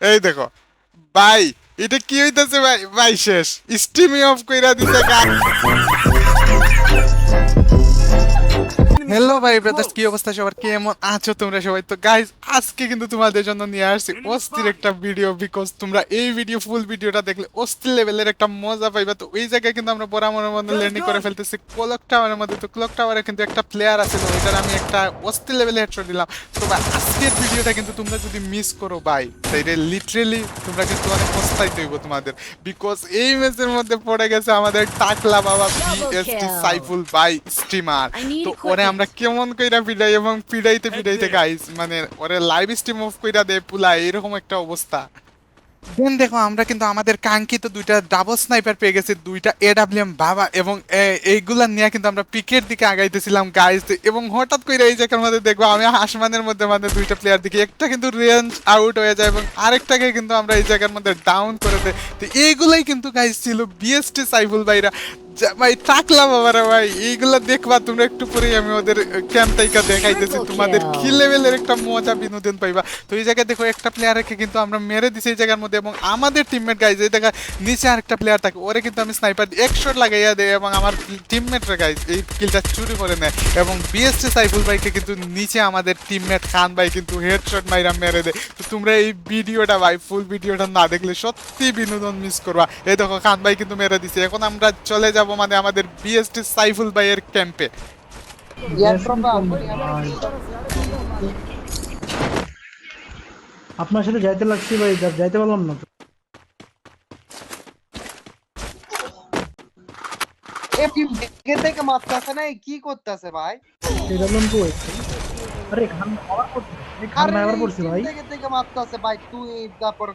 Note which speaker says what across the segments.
Speaker 1: এই দেখো। ভাই এটা কি হইতাছে ভাই? ভাই শেষ। স্টিমি অফ কইরা দিতে গান হ্যালো ভাই ব্রাদার্স কি অবস্থা? সবার কেমন আছো তোমরা সবাই? তো গাইজ আজকে কিন্তু তোমাদের জন্য নিয়ে আসছি অস্থির একটা ভিডিও বিকজ তোমরা এই ভিডিও ফুল ভিডিওটা দেখলে অস্থির লেভেলের একটা মজা পাইবা। তো ওই জায়গায় কিন্তু আমরা বরাবরের মধ্যে ল্যান্ডিং করে ফেলতেছি। ক্লক টাওয়ারের মধ্যে তো ক্লক টাওয়ারে কিন্তু একটা প্লেয়ার আছে তো ওইটার আমি একটা অস্থির লেভেলে হেডশট দিলাম। তো ভাই আজকের ভিডিওটা কিন্তু তোমরা যদি মিস করো ভাই তাইলে লিটারেলি তোমরা কিন্তু অনেক পস্তাইতে হইব তোমাদের। বিকজ এই ম্যাচের মধ্যে পড়ে গেছে আমাদের টাকলা বাবা বিএসটি. সাইফুল
Speaker 2: I need
Speaker 1: তো ওরে আমরা কেমন কইরা পিড়াই এবং পিড়াইতে পিড়াইতে গাইস মানে ওরে লাইভ স্ট্রিম অফ কইরা দে পুলা এরকম একটা অবস্থা। দেন দেখো আমরা কিন্তু আমাদের কাঙ্ক্ষিত দুইটা ডাবল স্নাইপার পেয়ে গেছি দুইটা এডাব্লিউএম বাবা এবং এইগুলা নিয়ে কিন্তু আমরা পিকের দিকে আগাইতেছিলাম গাইস এবং হঠাৎ করে এই জায়গার মধ্যে দেখব আমি আসমানের মধ্যে মানে দুইটা প্লেয়ার দিকে একটা কিন্তু রেঞ্জ আউট হয়ে যায় এবং আরেকটাকে কিন্তু আমরা এই জায়গার মধ্যে ডাউন করে দেয় তো এইগুলাই কিন্তু গাইস ছিল বিএসটি সাইফুল ভাইরা। ভাই টাকলা বাবারা ভাই। এইগুলা দেখবা তোমরা একটু পরেই আমি ওদের ক্যাম্প তাইকা দেখাইতেছি। তোমাদের. কি লেভেলের একটা মজা বিনোদন পাইবা। তো এই জায়গায় দেখো একটা প্লেয়ারকে কিন্তু আমরা মেরে দিছি এই জায়গার মধ্যে এবং আমাদের টিমমেট গাইজ এই দেখা নিচে আরেকটা প্লেয়ার থাকে ওরে কিন্তু আমি স্নাইপার এক শট লাগাইয়া দেয় এবং আমার টিমমেটরা গাইজ এই কিলটা চুরি করে নেয়। এবং বিএসটি সাইফুল ভাইকে কিন্তু নিচে আমাদের টিমমেট খান ভাই কিন্তু হেডশট মাইরা মেরে দেয়। তো তোমরা এই ভিডিওটা ভাই ফুল ভিডিওটা না দেখলে সত্যি বিনোদন মিস করবা। এই দেখো খান ভাই কিন্তু মেরে দিছে। এখন আমরা চলে যাব মানে আমাদের বিএসটি সাইফুল ভাইয়ের ক্যাম্পে।
Speaker 3: আপনার সাথে যাইতে লাগছি ভাই যা- যাইতে পারলাম না
Speaker 4: এ টিম দেখে দেখে মারতেছে না এই কি করতেছে ভাই?
Speaker 3: ভাবলাম তো ওই। আরে খান আবার পড়ছি। খান ভাই আবার পড়ছি ভাই।
Speaker 4: দেখে দেখে মারতেছে ভাই তুই তারপর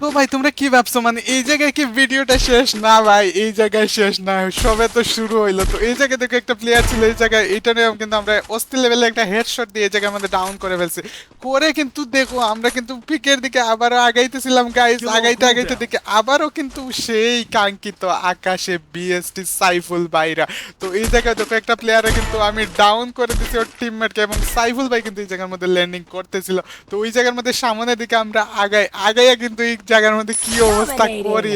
Speaker 1: তো ভাই তোমরা কি ভাবছ? মানে এই জায়গায় কি ভিডিওটা শেষ? না ভাই এই জায়গায় শেষ না। সবে তো শুরু হইল। তো এই জায়গায় দেখো একটা প্লেয়ার ছিল এই জায়গায় এটা নিয়ে কিন্তু আমরা অস্থির লেভেলে একটা হেডশট দিয়ে এই জায়গায় আমাদের ডাউন করে ফেলছি। করে কিন্তু দেখো আমরা কিন্তু পিকের দিকে আবারও আগাইতেছিলাম গাইস আগাইতে আগাইতে দেখি আবারও কিন্তু সেই কাঙ্ক্ষিত আকাশে বিএসটি সাইফুল ভাইরা। তো এই জায়গায় দেখো একটা প্লেয়ারে কিন্তু আমি ডাউন করে দিছি ওর টিমমেটকে এবং সাইফুল ভাই কিন্তু এই জায়গার মধ্যে ল্যান্ডিং করতেছিল। তো ওই জায়গার মধ্যে সামনের দিকে আমরা আগাই আগাইয়া কিন্তু এই জায়গার মধ্যে কি অবস্থা. করি?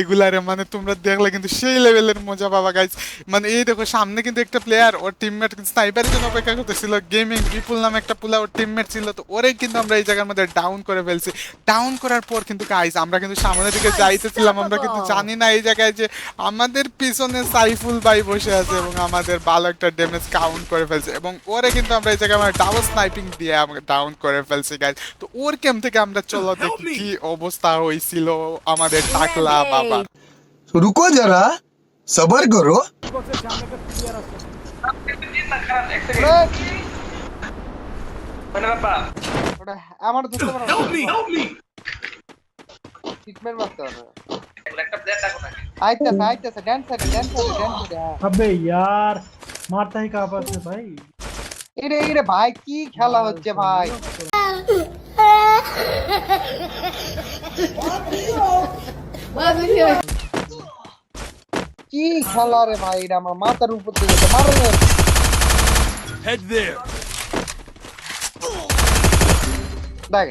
Speaker 1: এগুলারে মানে তোমরা দেখলে কিন্তু সেই লেভেলের মজা পাবা গাইজ মানে এই দেখো সামনে কিন্তু একটা প্লেয়ার ওর টিমমেট কিন্তু স্নাইপারের জন্য অপেক্ষা করতেছিল। গেমিং বিপুল নামে একটা পুলা ওর টিমমেট ছিল তো ওরে কিন্তু আমরা এই জায়গার মধ্যে ডাউন করে ফেলছি। ডাউন করার পর কিন্তু গাইজ আমরা কিন্তু সামনের দিকে যাইতেছিলাম। আমরা কিন্তু জানি না এই জায়গায় যে আমাদের পিছনে সাইফুল ভাই বসে আছে এবং আমাদের ভালো একটা ড্যামেজ কাউন্ট করে ফেলছে। এবং ওরে কিন্তু আমরা এই জায়গায় আমরা ডাবল স্নাইপিং দিয়ে আমাকে ডাউন করে ফেলছি গাইজ তো ওর ক্যাম্প থেকে আমরা চলো দেখি কি অবস্থা অবস্থা হয়েছিল আমাদের হ্যাঁ টাকলা বাবা।
Speaker 4: রুকো যারা সবার করো। মারতে
Speaker 3: ভাই।
Speaker 4: এরে এরে ভাই কি খেলা হচ্ছে ভাই? কি খেলা রে ভাই এটা আমার মাথার উপর দিয়ে গেছে মারো রে। দেখ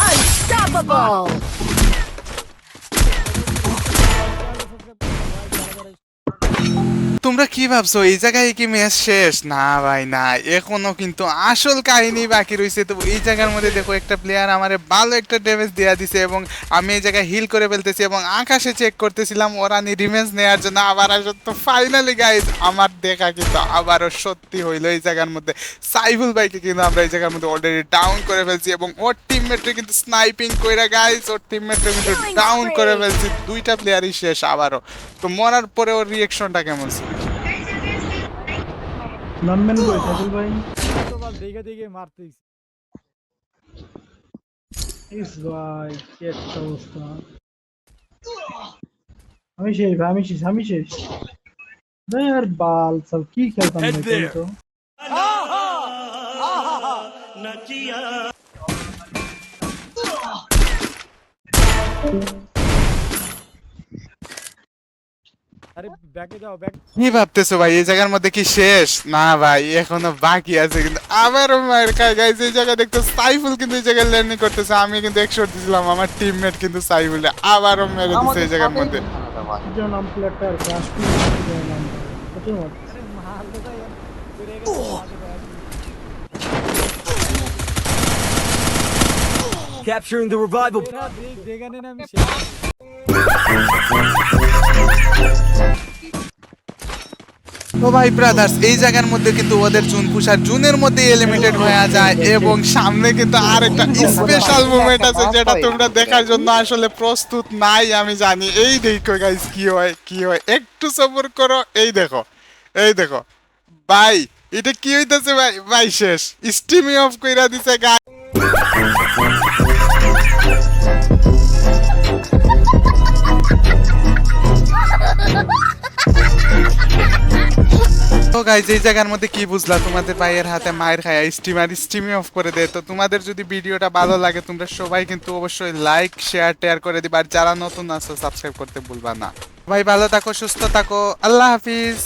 Speaker 2: Unstoppable!
Speaker 1: তোমরা কি ভাবছ? এই জায়গায় কি ম্যাচ শেষ? না ভাই না। এখনও কিন্তু আসল কাহিনী বাকি রয়েছে তো এই জায়গার মধ্যে দেখো একটা প্লেয়ার আমারে ভালো একটা ড্যামেজ দেওয়া দিছে এবং আমি এই জায়গায় হিল করে ফেলতেছি এবং আকাশে চেক করতেছিলাম ওরা নি রিমেন্স নেওয়ার জন্য। আবার আসো তো ফাইনালি গাইজ আমার দেখা কিন্তু আবারও সত্যি হইল এই জায়গার মধ্যে। সাইফুল ভাইকে কিন্তু আমরা এই জায়গার মধ্যে অলরেডি ডাউন করে ফেলছি এবং ওর টিম টিমমেটরে কিন্তু স্নাইপিং কইরা গাইজ ওর টিম টিমমেটরে কিন্তু ডাউন করে ফেলছি। দুইটা প্লেয়ারই শেষ আবারও। তো মরার পরে ওর রিয়েকশনটা কেমন ছিল?
Speaker 3: নামবেন কই সাইকেল ভাই তোমার
Speaker 5: দেখে দেখে মারতেছি
Speaker 3: ইস ভাই কি একটা অবস্থা। আমি শেষ ভাই আমি শেষ আমি শেষ। আর বাল সব কি খেলতাম
Speaker 5: ভাই তো নাচিয়া আরে
Speaker 1: কি ভাবতেছো ভাই? এই জায়গার মধ্যে কি শেষ? না ভাই এখনও বাকি আছে কিন্তু আবারও মায়ের খায়। গাইজ এই জায়গা দেখতো সাইফুল কিন্তু এই জায়গায় ল্যান্ডিং করতেছে। আমি কিন্তু একশো দিছিলাম আমার টিমমেট কিন্তু সাইফুল আবারও মেরে দিচ্ছে এই জায়গার মধ্যে।
Speaker 2: Capturing the revival.
Speaker 1: তো ভাই ব্রাদার্স এই জায়গার মধ্যে কিন্তু ওদের জুন পুষার জুনের মধ্যে এলিমিটেড হয়ে যায় এবং সামনে কিন্তু আর একটা স্পেশাল মুভমেন্ট আছে যেটা তোমরা দেখার জন্য আসলে প্রস্তুত নাই, আমি জানি। এই দেখো গাইস কি হয় কি হয়। একটু সবর করো, এই দেখো এই দেখো। ভাই, এটা কি হইতাছে ভাই? ভাই, শেষ। স্টিমি অফ কইরা দিছে গাই গাইজ এই জায়গার মধ্যে কি বুঝলা? তোমাদের ভাইয়ের হাতে মায়ের খায় স্টিমার স্টিমি অফ করে দেয় তো তোমাদের যদি ভিডিওটা ভালো লাগে, তোমরা সবাই কিন্তু অবশ্যই লাইক শেয়ার টেয়ার করে দিবা। আর যারা নতুন আছো সাবস্ক্রাইব করতে ভুলবা না। ভাই, ভালো থাকো, সুস্থ থাকো। আল্লাহ হাফিজ।